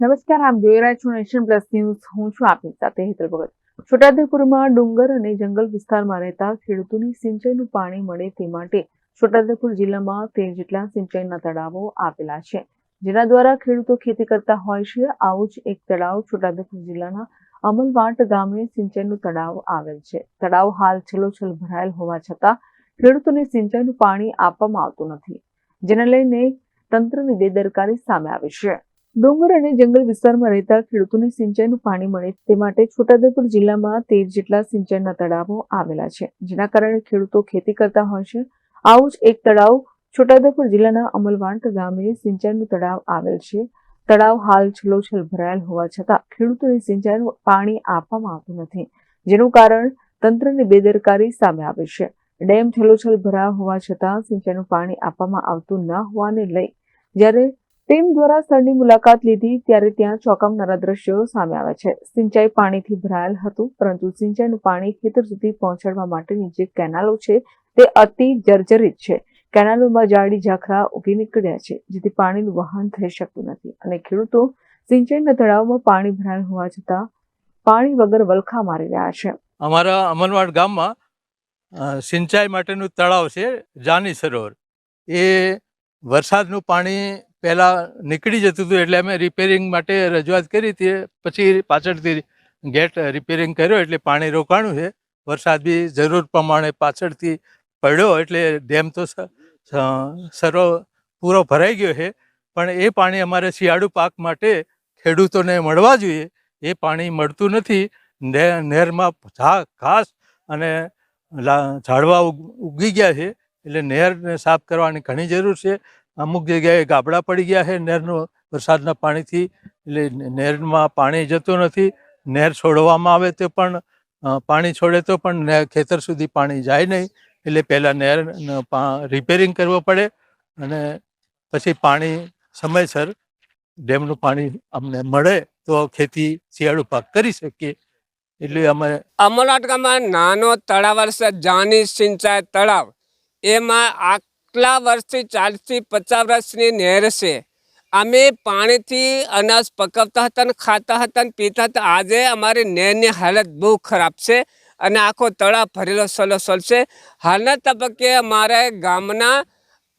નમસ્કાર આપ જોઈ રહ્યા છો નેશન પ્લસ ન્યૂઝ. હું છું આપની સાથે હેતલ ભગત. છોટાઉદેપુરમાં ડુંગર અને જંગલ વિસ્તારમાં રહેતા ખેડૂતોને સિંચાઈનું પાણી મળે તે માટે છોટાઉદેપુર જિલ્લામાં તેર જેટલા સિંચાઈના તળાવો આવેલા છે. જેના દ્વારા ખેડૂતો ખેતી કરતા હોય છે. આવું જ એક તળાવ છોટાઉદેપુર જિલ્લાના અમલવાટ ગામે સિંચાઈનું તળાવ આવેલ છે. તળાવ હાલ છલોછલ ભરાયેલ હોવા છતાં ખેડૂતોને સિંચાઈનું પાણી આપવામાં આવતું નથી, જેને લઈને તંત્રની બેદરકારી સામે આવી છે. ડુંગર અને જંગલ વિસ્તારમાં રહેતા ખેડૂતોને સિંચાઈનું પાણી મળે તે માટે છોટાઉદેપુર જિલ્લામાં તેર જેટલા સિંચાઈના તળાવો આવેલા છે, જેના કારણે ખેડૂતો ખેતી કરતા હોય છે. આવું જ એક તળાવ છોટાઉદેપુર જિલ્લાના અમલવાંટ ગામે સિંચાઈનું તળાવ આવેલ છે. તળાવ હાલ છલોછલ ભરાયેલ હોવા છતાં ખેડૂતોને સિંચાઈનું પાણી આપવામાં આવતું નથી, જેનું કારણ તંત્રની બેદરકારી સામે આવે છે. ડેમ છલોછલ ભરાયા હોવા છતાં સિંચાઈનું પાણી આપવામાં આવતું ન હોવાને લઈ જ્યારે ટીમ દ્વારા સ્થળની મુલાકાત લીધી ત્યારે ત્યાં ચોંકાવનારા દ્રશ્યો સામે આવ્યા છે. સિંચાઈ પાણીથી ભરાયેલ હતું, પરંતુ સિંચાઈનું પાણી ખેતર સુધી પહોંચાડવા માટેની જે કેનાલો છે તે અતિ જર્જરિત છે. કેનાલોમાં જાડી ઝાખરા ઉગી નીકળ્યા છે, જેથી પાણીનું વહન થઈ શકતું નથી અને ખેડૂતો સિંચાઈના તળાવમાં પાણી ભરાયેલ હોવા છતાં પાણી વગર વલખા મારી રહ્યા છે. અમારા અમરવાડ ગામમાં સિંચાઈ માટેનું તળાવ છે જાની સરોવર. એ વરસાદનું પાણી પહેલાં નીકળી જતું હતું એટલે અમે રિપેરિંગ માટે રજૂઆત કરી હતી. પછી પાછળથી ગેટ રિપેરિંગ કર્યો એટલે પાણી રોકાણું છે. વરસાદ બી જરૂર પ્રમાણે પાછળથી પડ્યો એટલે ડેમ તો સરો પૂરો ભરાઈ ગયો છે. પણ એ પાણી અમારે શિયાળુ પાક માટે ખેડૂતોને મળવા જોઈએ. એ પાણી મળતું નથી. નહેરમાં ઘાસ અને ઝાડવા ઉગી ગયા છે. એટલે નહેરને સાફ કરવાની ઘણી જરૂર છે. અમુક જગ્યાએ ગાબડા પડી ગયા છે નહેરનો વરસાદના પાણીથી. એટલે નહેરમાં પાણી જતું નથી. નહેર છોડવામાં આવે તો પણ પાણી છોડે તો પણ ખેતર સુધી પાણી જાય નહીં. એટલે પહેલાં નહેર રિપેરિંગ કરવો પડે અને પછી પાણી સમયસર ડેમનું પાણી અમને મળે તો ખેતી શિયાળુ પાક કરી શકીએ. એટલે અમે અમરવાટ નાનો તળાવ છે જાની સિંચાઈ તળાવ. એમાં આટલા વર્ષથી, ચાલીસથી, પચાસ વર્ષની નહેર છે. અમે પાણીથી અનાજ પકવતા હતા ને ખાતા હતા ને પીતા હતા. આજે અમારી નહેરની હાલત બહુ ખરાબ છે અને આખો તળાવ ભરેલો સલોસલ છે. હાલના તબક્કે અમારા ગામના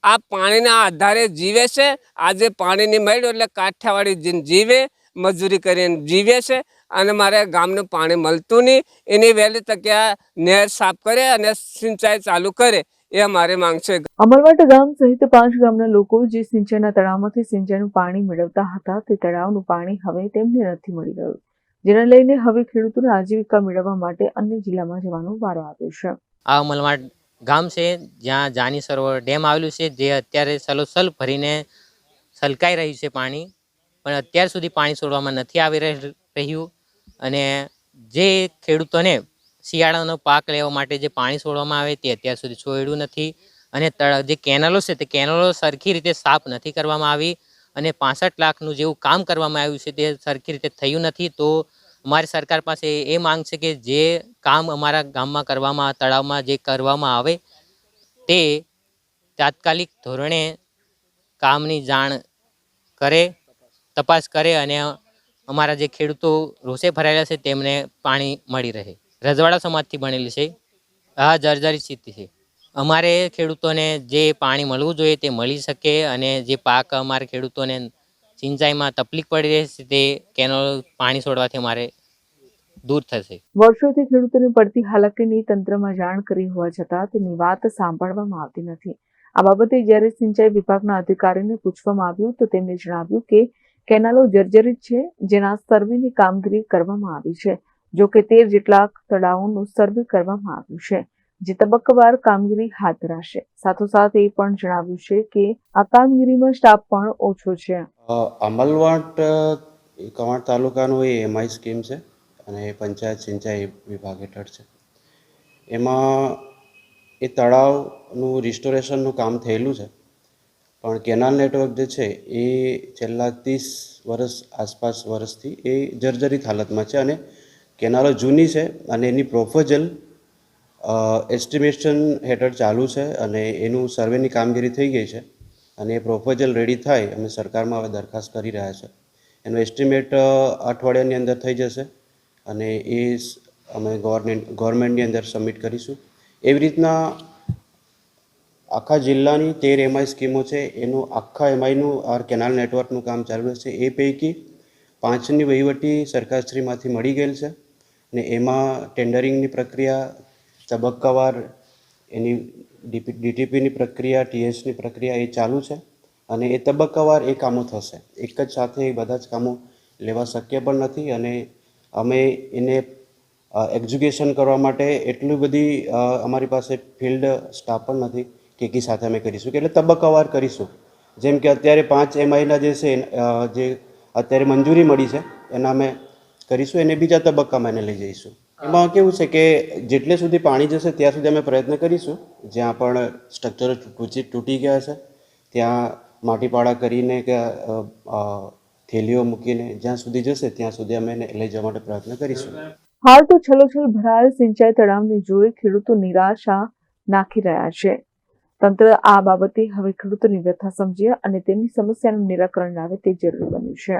આ પાણીના આધારે જીવે છે. આજે પાણીની મળ્યું એટલે કાઠિયાવાડી જીવે, મજૂરી કરીને જીવે છે અને મારે ગામનું પાણી મળતું નહીં. એની વહેલી તકે નહેર સાફ કરે અને સિંચાઈ ચાલુ કરે. એ અમારી માંગ છે. અમરવાટ ગામ સહિત પાંચ ગામના લોકો જે સિંચાઈના તળાવમાંથી સિંચાઈનું પાણી મેળવતા હતા તે તળાવનું પાણી હવે તેમને નથી મળી રહ્યું જેને લઈને હવે ખેડૂતોને આજીવિકા મેળવવા માટે અન્ય જિલ્લામાં જવાનો વારો આવ્યો છે. આ અમલવાટ ગામ છે જ્યાં જાની સરોવર ડેમ આવેલું છે જે અત્યારે સલોસલ ભરીને સલકાઈ રહ્યું છે પાણી પણ અત્યાર સુધી પાણી છોડવામાં નથી આવી રહી- રહ્યું અને જે ખેડૂતોને શિયાળાનો પાક લેવા માટે જે પાણી છોડવામાં આવે તે અત્યાર સુધી છોડ્યું નથી. અને જે કેનલો છે તે કેનલો સરખી રીતે સાફ નથી કરવામાં આવી અને પાસઠ લાખનું જેવું કામ કરવામાં આવ્યું છે તે સરખી રીતે થયું નથી. તો અમારી સરકાર પાસે એ માંગ છે કે જે કામ અમારા ગામમાં કરવામાં, તળાવમાં જે કરવામાં આવે તે તાત્કાલિક ધોરણે કામની જાણ કરે, તપાસ કરે અને અમારા જે ખેડૂતો રોષે ભરાયેલા છે તેમને પાણી મળી રહે. રજવાડા સમાજથી બનેલી છે. આ જર્જરી સ્થિતિ છે. અમારે ખેડૂતોને જે પાણી મળવું જોઈએ તે મળી શકે અને જે પાક અમારે ખેડૂતોને સિંચાઈમાં તકલીફ પડી રહી છે તે કેનોલ પાણી છોડવાથી અમારે દૂર થશે. વર્ષોથી ખેડૂતોને પડતી હાલાકીની તંત્રમાં જાણ કરી હોવા છતાં તેની વાત સાંભળવામાં આવતી નથી. આ બાબતે જ્યારે સિંચાઈ વિભાગના અધિકારીને પૂછવામાં આવ્યું તો તેમણે જણાવ્યું કે કેનાલો જર્જરિત છે, જેના સર્વેની કામગીરી કરવામાં આવી છે. જો કે તેર જેટલા તળાવોનું સર્વે કરવામાં આવ્યું છે, જે તબક્કાવાર કામગીરી હાથ ધરાશે. સાથોસાથ એ પણ જણાવ્યું છે કે આ કામગીરીમાં સ્ટાફ પણ ઓછો છે. અમલવાટ કવાંટ તાલુકાનું એ એમઆઈ સ્કીમ છે અને પંચાયત સિંચાઈ વિભાગ હેઠળ છે. એમાં એ તળાવનું રિસ્ટોરેશનનું કામ થયેલું છે, પણ કેનાલ નેટવર્ક જે છે એ છેલ્લા ત્રીસ વર્ષ આસપાસ વર્ષથી એ જર્જરિત હાલતમાં છે અને કેનાલો જૂની છે અને એની પ્રોપોઝલ એસ્ટિમેશન હેઠળ ચાલુ છે અને એનું સર્વેની કામગીરી થઈ ગઈ છે અને એ પ્રોપોઝલ રેડી થાય અમે સરકારમાં હવે દરખાસ્ત કરી રહ્યા છે. એનો એસ્ટિમેટ અઠવાડિયાની અંદર થઈ જશે અને એ અમે ગવર્મેન્ટ, ગવર્મેન્ટની અંદર સબમિટ કરીશું. એવી રીતના આખા જિલ્લાની તેર એમઆઈ સ્કીમો છે, એનું આખા એમઆઈનું આ કેનાલ નેટવર્કનું કામ ચાલુ રહેશે. એ પૈકી પાંચની વહીવટી સરકારશ્રીમાંથી મળી ગયેલ છે. ને એમાં ટેન્ડરિંગની પ્રક્રિયા, તબક્કાવાર એની ડીટીપીની પ્રક્રિયા, ટીએસની પ્રક્રિયા એ ચાલુ છે અને એ તબક્કાવાર એ કામો થશે. એક જ સાથે એ બધા જ કામો લેવા શક્ય પણ નથી અને અમે એને એક્ઝિક્યુશન કરવા માટે એટલી બધી અમારી પાસે ફિલ્ડ સ્ટાફ પણ નથી કે એકી સાથે અમે કરીશું. એટલે તબક્કાવાર કરીશું. જેમ કે અત્યારે પાંચ એમઆઈના જે છે જે અત્યારે મંજૂરી મળી છે, એના અમે કરીશું, એને બીજા તબક્કામાં એને લઈ જઈશું. એમાં કેવું છે કે જેટલે સુધી પાણી જશે, ત્યાં સુધી અમે પ્રયત્ન કરીશું. જ્યાં પણ સ્ટ્રક્ચરો તૂટી ગયા છે, ત્યાં માટીપાડા કરીને કે થેલીઓ મૂકીને જ્યાં સુધી જશે, ત્યાં સુધી અમે એને લઈ જવા માટે પ્રયત્ન કરીશું. હાલ તો છલોછલ ભરાયેલ સિંચાઈ તળાવને જોઈ ખેડૂતો નિરાશા નાખી રહ્યા છે. તંત્ર આ બાબતે હવે ખેડૂતોની વ્યથા સમજે અને તેમની સમસ્યાનું નિરાકરણ લાવે તે જરૂરી બન્યું છે.